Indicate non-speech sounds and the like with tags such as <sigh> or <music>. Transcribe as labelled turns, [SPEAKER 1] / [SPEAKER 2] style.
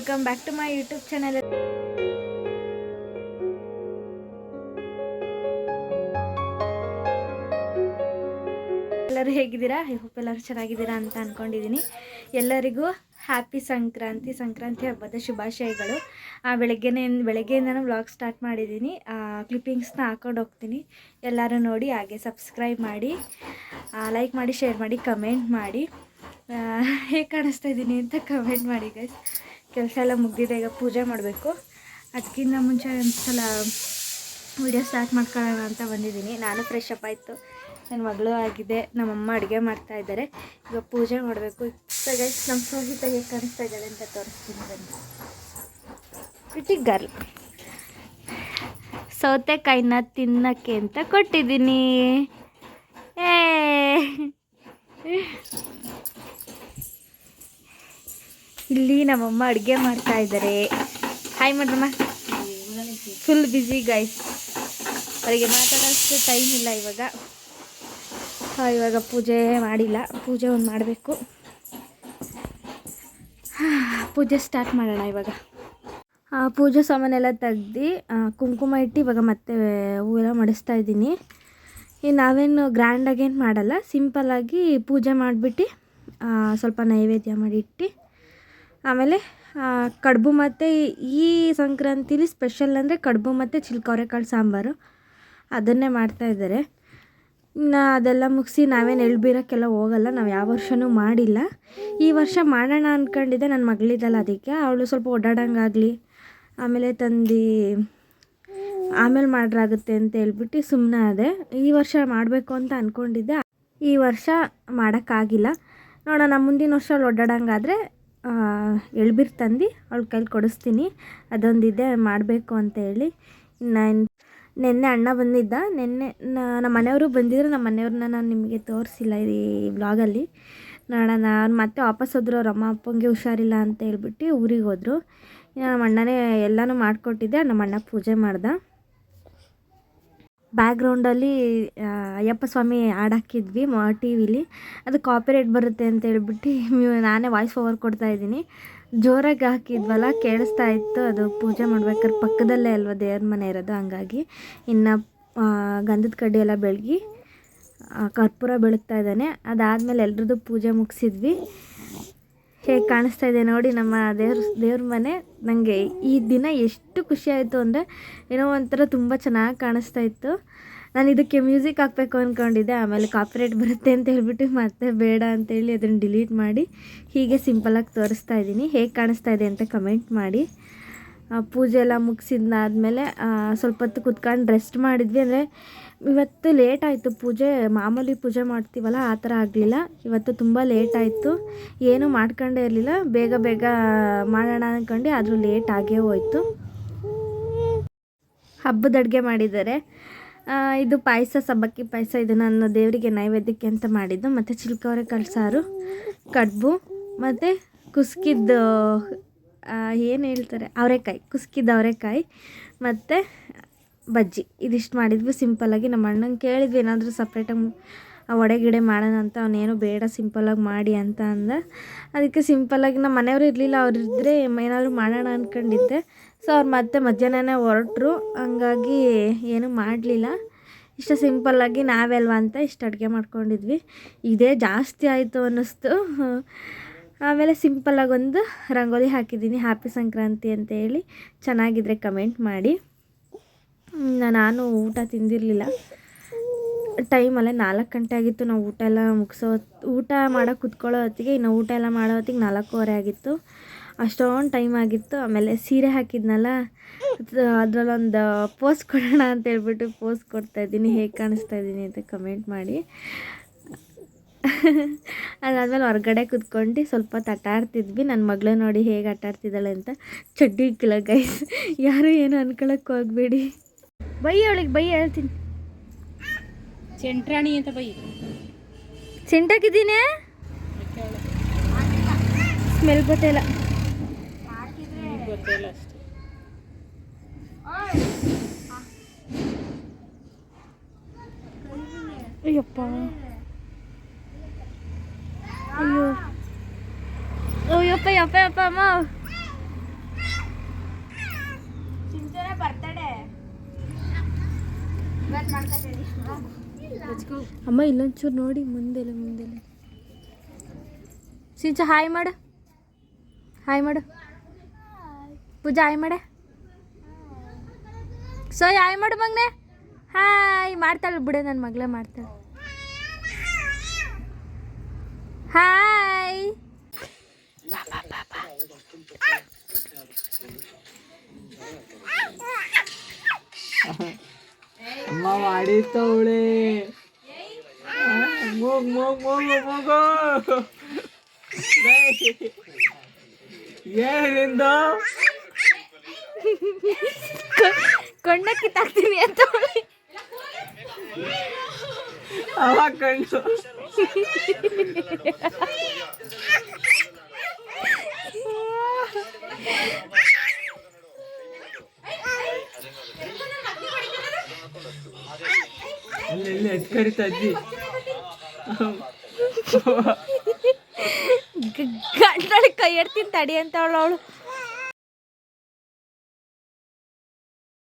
[SPEAKER 1] Welcome back to my YouTube channel ಎಲ್ಲರೂ ಹೇಗಿದ್ದೀರಾ? I hope ಎಲ್ಲರೂ ಚೆನ್ನಾಗಿದ್ದೀರಾ ಅಂತ ಅಂದ್ಕೊಂಡಿದ್ದೀನಿ ಎಲ್ಲರಿಗೂ ಹ್ಯಾಪಿ ಸಂಕ್ರಾಂತಿ ಸಂಕ್ರಾಂತಿ ಹಬ್ಬದ ಶುಭಾಶಯಗಳು. ಆ, ಬೆಳಗ್ಗೆನೇ ಬೆಳಗ್ಗೆಯಿಂದನೂ ವ್ಲಾಗ್ ಸ್ಟಾರ್ಟ್ ಮಾಡಿದ್ದೀನಿ. ಕ್ಲಿಪ್ಪಿಂಗ್ಸ್ನ ಹಾಕೊಂಡು ಹೋಗ್ತೀನಿ. ಎಲ್ಲರೂ ನೋಡಿ ಹಾಗೆ ಸಬ್ಸ್ಕ್ರೈಬ್ ಮಾಡಿ ಲೈಕ್ ಮಾಡಿ ಶೇರ್ ಮಾಡಿ ಕಮೆಂಟ್ ಮಾಡಿ. ಹೇಗೆ ಕಾಣಿಸ್ತಾ ಇದ್ದೀನಿ ಅಂತ ಕಮೆಂಟ್ ಮಾಡಿ ಗೈಸ್ ಕೆಲಸ ಎಲ್ಲ ಮುಗ್ದಿದೆ, ಈಗ ಪೂಜೆ ಮಾಡಬೇಕು. ಅದಕ್ಕಿಂತ ಮುಂಚೆ ಒಂದು ಸಲ ವಿಡಿಯೋ ಸ್ಟಾರ್ಟ್ ಮಾಡ್ಕೊಳ್ಳೋಣ ಅಂತ ಬಂದಿದ್ದೀನಿ. ನಾನು ಫ್ರೆಶ್ ಅಪ್ ಆಯಿತು. ನನ್ನ ಮಗಳು ಆಗಿದೆ. ನಮ್ಮಮ್ಮ ಅಡುಗೆ ಮಾಡ್ತಾ ಇದ್ದಾರೆ. ಈಗ ಪೂಜೆ ಮಾಡಬೇಕು. ಗೈಸ್ ನಮ್ಮ ಸೋಹಿತ ಹೇಗೆ ಕಾಣಿಸ್ತಾ ಇದ್ದಾಳೆ ಅಂತ ತೋರಿಸ್ತೀನಿ ಬನ್ನಿ. ಪ್ರಿಟಿ ಗರ್ಲ್ ಸೌತೆಕಾಯಿನ ತಿನ್ನಕ್ಕೆ ಅಂತ ಕೊಟ್ಟಿದ್ದೀನಿ. ಏ. ಇಲ್ಲಿ ನಮ್ಮಮ್ಮ ಅಡುಗೆ ಮಾಡ್ತಾ ಇದ್ದಾರೆ. ಹಾಯ್ ಮಾಡ್ರಮ್ಮ ಫುಲ್ ಬ್ಯುಸಿ ಗೈಸ್ ಅವರಿಗೆ ಮಾತಾಡೋಷ್ಟು ಟೈಮ್ ಇಲ್ಲ ಇವಾಗ. ಇವಾಗ ಪೂಜೆ ಮಾಡಿಲ್ಲ. ಪೂಜೆ ಒಂದು ಮಾಡಬೇಕು. ಪೂಜೆ ಸ್ಟಾರ್ಟ್ ಮಾಡೋಣ ಇವಾಗ. ಪೂಜೆ ಸಾಮಾನೆಲ್ಲ ತೆಗ್ದು ಕುಂಕುಮ ಇಟ್ಟು ಇವಾಗ ಮತ್ತೆ ಹೂವೆಲ್ಲ ಮಡಿಸ್ತಾ ಇದ್ದೀನಿ. ಈ ನಾವೇನು ಗ್ರ್ಯಾಂಡಾಗೇನು ಮಾಡಲ್ಲ. ಸಿಂಪಲ್ಲಾಗಿ ಪೂಜೆ ಮಾಡಿಬಿಟ್ಟು ಸ್ವಲ್ಪ ನೈವೇದ್ಯ ಮಾಡಿ ಇಟ್ಟು ಆಮೇಲೆ ಕಡುಬು ಮತ್ತು ಈ ಸಂಕ್ರಾಂತಿಲಿ ಸ್ಪೆಷಲ್ ಅಂದರೆ ಕಡುಬು ಮತ್ತು ಚಿಲ್ಕವರೆಕಾಳು ಸಾಂಬಾರು. ಅದನ್ನೇ ಮಾಡ್ತಾಯಿದ್ದಾರೆ ಇನ್ನು ಅದೆಲ್ಲ ಮುಗಿಸಿ ನಾವೇನು ಎಳ್ಬೀರಕ್ಕೆಲ್ಲ ಹೋಗಲ್ಲ, ನಾವು ಯಾವ ವರ್ಷವೂ ಮಾಡಿಲ್ಲ. ಈ ವರ್ಷ ಮಾಡೋಣ ಅಂದ್ಕೊಂಡಿದ್ದೆ ನನ್ನ ಮಗಳಿದ್ದಲ್ಲ ಅದಕ್ಕೆ. ಅವಳು ಸ್ವಲ್ಪ ಓಡಾಡೋಂಗಾಗಲಿ, ಆಮೇಲೆ ತಂದು, ಆಮೇಲೆ ಮಾಡ್ರಾಗುತ್ತೆ ಅಂತ ಹೇಳ್ಬಿಟ್ಟು ಸುಮ್ಮನೆ ಅದೇ ಈ ವರ್ಷ ಮಾಡಬೇಕು ಅಂತ ಅಂದ್ಕೊಂಡಿದ್ದೆ ಈ ವರ್ಷ ಮಾಡೋಕ್ಕಾಗಿಲ್ಲ. ನೋಡೋಣ, ಮುಂದಿನ ವರ್ಷ ಅಲ್ಲಿ ಓಡಾಡಂಗಾದರೆ ಎಳ್ಬೀರು ತಂದು ಅವಳ ಕೈಲಿ ಕೊಡಿಸ್ತೀನಿ. ಅದೊಂದಿದೆ ಮಾಡಬೇಕು ಅಂತ ಹೇಳಿ ನಾನು, ನಿನ್ನೆ ಅಣ್ಣ ಬಂದಿದ್ದ. ನಿನ್ನೆ ನಮ್ಮ ಮನೆಯವರು ಬಂದಿದ್ರು. ನಮ್ಮ ಮನೆಯವ್ರನ್ನ ನಾನು ನಿಮಗೆ ತೋರಿಸಿಲ್ಲ ಈ ಬ್ಲಾಗಲ್ಲಿ ನೋಡೋಣ, ಅವ್ರು ಮತ್ತೆ ವಾಪಸ್ ಹೋದ್ರು. ಅವ್ರ ಅಮ್ಮ ಅಪ್ಪಂಗೆ ಹುಷಾರಿಲ್ಲ ಅಂತ ಹೇಳ್ಬಿಟ್ಟು ಊರಿಗೆ ಹೋದರು. ನಮ್ಮ ಅಣ್ಣನೇ ಎಲ್ಲನೂ ಮಾಡಿಕೊಟ್ಟಿದ್ದೆ. ನಮ್ಮ ಅಣ್ಣ ಪೂಜೆ ಮಾಡ್ದ. ಬ್ಯಾಕ್ಗ್ರೌಂಡಲ್ಲಿ ಅಯ್ಯಪ್ಪ ಸ್ವಾಮಿ ಹಾಡು ಹಾಕಿದ್ವಿ ಟಿ ವಿಲಿ ಅದು ಕಾಪಿರೈಟ್ ಬರುತ್ತೆ ಅಂತ ಹೇಳ್ಬಿಟ್ಟು ಮ್ಯೂ, ನಾನೇ ವಾಯ್ಸ್ ಓವರ್ ಕೊಡ್ತಾ ಇದ್ದೀನಿ. ಜೋರಾಗಿ ಹಾಕಿದ್ವಲ್ಲ, ಕೇಳಿಸ್ತಾ ಇತ್ತು. ಅದು ಪೂಜೆ ಮಾಡ್ಬೇಕಾದ್ರೆ ಪಕ್ಕದಲ್ಲೇ ಅಲ್ವಾ ದೇವ್ರ ಮನೆ ಇರೋದು, ಹಂಗಾಗಿ ಇನ್ನು ಗಂಧದ ಕಡ್ಡಿ ಎಲ್ಲ ಬೆಳಗಿ ಕರ್ಪೂರ ಬೆಳಗ್ತಾ ಇದ್ದಾನೆ. ಅದಾದಮೇಲೆ ಎಲ್ರದ್ದು ಪೂಜೆ ಮುಗಿಸಿದ್ವಿ. ಹೇಗೆ ಕಾಣಿಸ್ತಾ ಇದೆ ನೋಡಿ ನಮ್ಮ ದೇವ್ರ ದೇವ್ರ ಮನೆ. ನನಗೆ ಈ ದಿನ ಎಷ್ಟು ಖುಷಿಯಾಯಿತು ಅಂದರೆ ಏನೋ ಒಂಥರ ತುಂಬ ಚೆನ್ನಾಗಿ ಕಾಣಿಸ್ತಾ ಇತ್ತು. ನಾನು ಇದಕ್ಕೆ ಮ್ಯೂಸಿಕ್ ಹಾಕಬೇಕು ಅಂದ್ಕೊಂಡಿದ್ದೆ ಆಮೇಲೆ ಕಾಪಿರೇಟ್ ಬರುತ್ತೆ ಅಂತ ಹೇಳ್ಬಿಟ್ಟು ಮತ್ತೆ ಬೇಡ ಅಂತೇಳಿ ಅದನ್ನು ಡಿಲೀಟ್ ಮಾಡಿ ಹೀಗೆ ಸಿಂಪಲಾಗಿ ತೋರಿಸ್ತಾ ಇದ್ದೀನಿ ಹೇಗೆ ಕಾಣಿಸ್ತಾ ಇದೆ ಅಂತ ಕಮೆಂಟ್ ಮಾಡಿ. ಪೂಜೆ ಎಲ್ಲ ಮುಗಿಸಿದ್ದಾದ್ಮೇಲೆ ಸ್ವಲ್ಪ ಹೊತ್ತು ಕುತ್ಕೊಂಡು ರೆಸ್ಟ್ ಮಾಡಿದ್ವಿ. ಅಂದರೆ ಇವತ್ತು ಲೇಟ್ ಆಯಿತು ಪೂಜೆ, ಮಾಮೂಲಿ ಪೂಜೆ ಮಾಡ್ತೀವಲ್ಲ, ಆ ಥರ ಆಗಲಿಲ್ಲ. ಇವತ್ತು ತುಂಬ ಲೇಟ್ ಆಯಿತು. ಏನೂ ಮಾಡ್ಕೊಂಡೇ ಇರಲಿಲ್ಲ. ಬೇಗ ಬೇಗ ಮಾಡೋಣ ಅಂದ್ಕೊಂಡು ಆದರೂ ಲೇಟ್ ಆಗೇ ಹೋಯ್ತು. ಹಬ್ಬದ ಅಡುಗೆ ಮಾಡಿದ್ದಾರೆ. ಇದು ಪಾಯಸ, ಸಬ್ಬಕ್ಕಿ ಪಾಯಸ, ಇದು ನಾನು ದೇವರಿಗೆ ನೈವೇದ್ಯಕ್ಕೆ ಅಂತ ಮಾಡಿದ್ದು. ಮತ್ತು ಚಿಲ್ಕವರೆ ಕಳ್ಸಾರು ಕಡುಬು, ಮತ್ತು ಕುಸ್ಕಿದ್ದು ಏನು ಹೇಳ್ತಾರೆ? ಅವರೆಕಾಯಿ, ಕುಸ್ಕಿದ ಅವರೆಕಾಯಿ ಮತ್ತು ಬಜ್ಜಿ. ಇದಿಷ್ಟು ಮಾಡಿದ್ವಿ ಸಿಂಪಲ್ಲಾಗಿ ನಮ್ಮ ಅಣ್ಣಂಗೆ ಕೇಳಿದ್ವಿ, ಏನಾದರೂ ಸಪ್ರೇಟಾಗಿ ವಡೆ ಗಿಡೆ ಮಾಡೋಣ ಅಂತ. ಅವನೇನು ಬೇಡ ಸಿಂಪಲ್ಲಾಗಿ ಮಾಡಿ ಅಂತ ಅಂದ. ಅದಕ್ಕೆ ಸಿಂಪಲ್ಲಾಗಿ ನಮ್ಮ ಮನೆಯವರು ಇರಲಿಲ್ಲ. ಅವ್ರು ಇದ್ದರೆ ಏನಾದರೂ ಮಾಡೋಣ ಅಂದ್ಕೊಂಡಿದ್ದೆ ಸೊ ಅವ್ರು ಮತ್ತೆ ಮಧ್ಯಾಹ್ನನೇ ಹೊರಟ್ರು. ಹಂಗಾಗಿ ಏನೂ ಮಾಡಲಿಲ್ಲ. ಇಷ್ಟು ಸಿಂಪಲ್ಲಾಗಿ ನಾವೇ ಅಲ್ವಾ ಅಂತ ಇಷ್ಟು ಅಡುಗೆ ಮಾಡ್ಕೊಂಡಿದ್ವಿ. ಇದೇ ಜಾಸ್ತಿ ಆಯಿತು ಅನ್ನಿಸ್ತು. ಆಮೇಲೆ ಸಿಂಪಲ್ಲಾಗಿ ಒಂದು ರಂಗೋಲಿ ಹಾಕಿದ್ದೀನಿ ಹ್ಯಾಪಿ ಸಂಕ್ರಾಂತಿ ಅಂತ ಹೇಳಿ ಚೆನ್ನಾಗಿದ್ರೆ ಕಮೆಂಟ್ ಮಾಡಿ. ನಾನು ಊಟ ತಿಂದಿರಲಿಲ್ಲ. ಟೈಮಲ್ಲೇ ನಾಲ್ಕು ಗಂಟೆ ಆಗಿತ್ತು. ನಾವು ಊಟ ಎಲ್ಲ ಮುಗಿಸೋ ಊಟ ಮಾಡೋಕೆ ಕುತ್ಕೊಳ್ಳೋ ಹೊತ್ತಿಗೆ ಇನ್ನು ಊಟ ಎಲ್ಲ ಮಾಡೋ ಹೊತ್ತಿಗೆ ನಾಲ್ಕೂವರೆ ಆಗಿತ್ತು. ಅಷ್ಟೊಂದು ಟೈಮ್ ಆಗಿತ್ತು. ಆಮೇಲೆ ಸೀರೆ ಹಾಕಿದ್ನಲ್ಲ ಅದರಲ್ಲೊಂದು ಪೋಸ್ ಕೊಡೋಣ ಅಂತ ಹೇಳ್ಬಿಟ್ಟು ಪೋಸ್ ಕೊಡ್ತಾಯಿದ್ದೀನಿ ಹೇಗೆ ಕಾಣಿಸ್ತಾ ಇದ್ದೀನಿ ಅಂತ ಕಮೆಂಟ್ ಮಾಡಿ. <laughs> ಅದಾದಮೇಲೆ ಹೊರಗಡೆ ಕುತ್ಕೊಂಡು ಸ್ವಲ್ಪ ಹೊತ್ತು ಆಟ ಆಡ್ತಿದ್ವಿ ನನ್ನ ಮಗಳು ನೋಡಿ ಹೇಗೆ ಆಟಾಡ್ತಿದ್ದಾಳೆ ಅಂತ. ಚಡ್ಡಿ ಇಕ್ಕಿಲ್ಲ ಗೈಸ್ ಯಾರು ಏನು ಅನ್ಕೊಳಕ್ಕೆ ಹೋಗ್ಬೇಡಿ. ಬೈ ಅವಳಿಗೆ ಬೈ ಹೇಳ್ತೀನಿ.
[SPEAKER 2] ಚೆಂಟ್ರಾಣಿ ಅಂತ ಬೈ
[SPEAKER 1] ಸೆಂಟಾಕಿದ್ದೀನಿ ಸ್ಮೆಲ್ ಗೊತ್ತಿಲ್ಲ ಅಯ್ಯಪ್ಪ. ಅಪ್ಪ ಅಪ್ಪ ಅಮ್ಮ. ಚಿಂಚೋರ ಬರ್ತಡೆ ಅಮ್ಮ ಇಲ್ಲೊಂಚೂರು ನೋಡಿ ಮುಂದೆಲೆ ಮುಂದೆಲೆ. ಸಿಂಚ ಹಾಯ್ ಮಾಡು. ಹಾಯ್ ಮಾಡು. ಪೂಜಾ ಹಾಯ್ ಮಾಡೆ. ಸೊ ಹಾಯ್ ಮಾಡು ಮಗ್ನೆ. ಹಾಯ್ ಮಾಡ್ತಾಳೆ ಬಿಡು ನನ್ನ ಮಗಳೇ ಮಾಡ್ತಾಳೆ. ಹಾಯ್.
[SPEAKER 2] ಅಮ್ಮ ಮಾಡಿತ್ತವಳೆ ಮೂಗ್ ಮೂಗ್ ಮೂಗು ಮೂಗು ಏನಿಂದು
[SPEAKER 1] ಕೊಂಡ ಕಿತ್ತಾಕ್ತೀನಿ ಅಂತ ಅವಳು.
[SPEAKER 2] ಅವ ಕಣ್ಣು ಅಲ್ಲಿ ಇಲ್ಲಿ ಎತ್ ಕರಿತಾ ಇದ್ದಿ.
[SPEAKER 1] ಗ- ಗಂಟಲಿಗೆ ಕೈ ಎಡ್ತೀನಿ ತಡಿ ಅಂತ ಅವಳು.